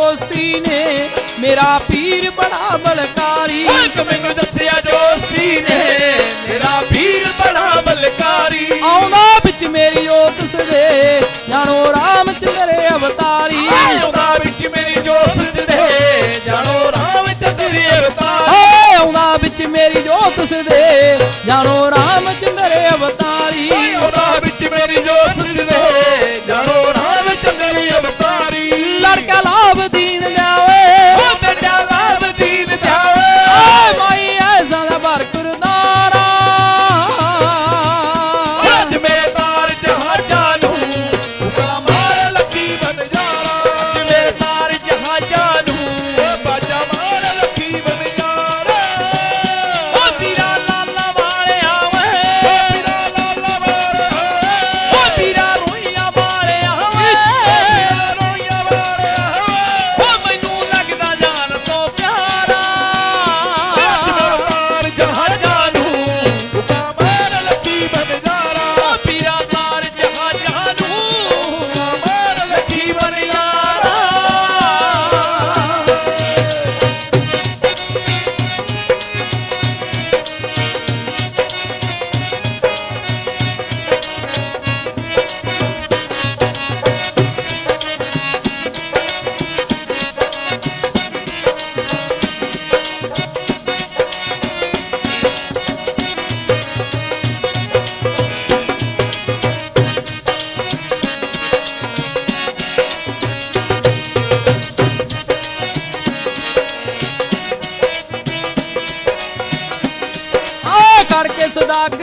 ਦੋਸਤੀ ਨੇ ਮੇਰਾ ਪੀਰ ਬੜਾ ਬਲਕਾਰੀ। ਓਏ ਮੈਨੂੰ ਦੱਸਿਆ ਦੋਸਤੀ ਨੇ ਮੇਰਾ ਪੀਰ ਬੜਾ ਬਲਕਾਰੀ। ਆਉਂਦਾ ਵਿੱਚ ਮੇਰੀ ਜੋਤ ਸਦੇ ਜਾਣੋ ਰਾਮ ਚੰਦਰੇ ਅਵਤਾਰੀ। ਆਉਂਦਾ ਵਿੱਚ ਮੇਰੀ ਜੋਤ ਸਦੇ ਜਾਣੋ ਰਾਮ ਚੰਦਰੇ ਅਵਤਾਰੀ। ਆਉਂਦਾ ਵਿੱਚ ਮੇਰੀ ਜੋਤ ਸਦੇ that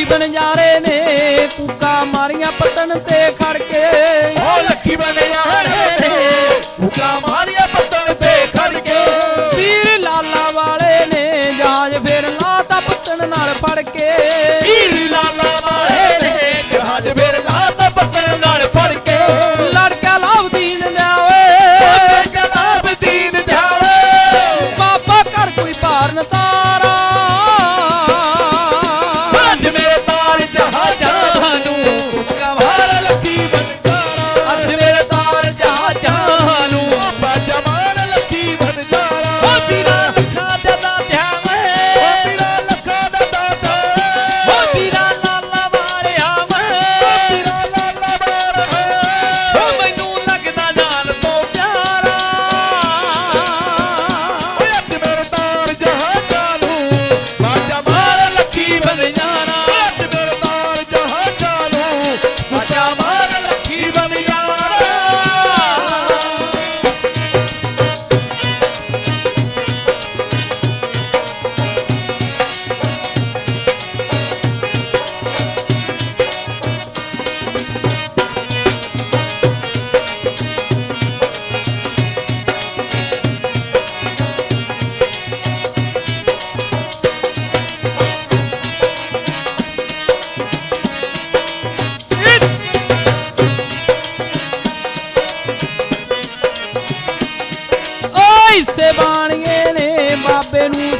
ਲੱਖੀ ਰਹੇ ਨੇ ਕੂਕਾ ਮਾਰੀਆਂ ਪਤਨ ਤੇ ਖੜ ਕੇ। ਓ ਲੱਖੀ ਰਹੇ ਨੇ ਕੂਕਾ ਮਾਰੀਆਂ ਪਤਨ ਤੇ ਖੜ ਕੇ। ਵੀਰ ਲਾਲਾ ਵਾਲੇ ਨੇ ਜਾਜ ਫੇਰ ਲਾ ਤਾਂ ਪਤਨ ਨਾਲ ਫੜ ਕੇ। ਵੀਰ ਲਾਲਾ when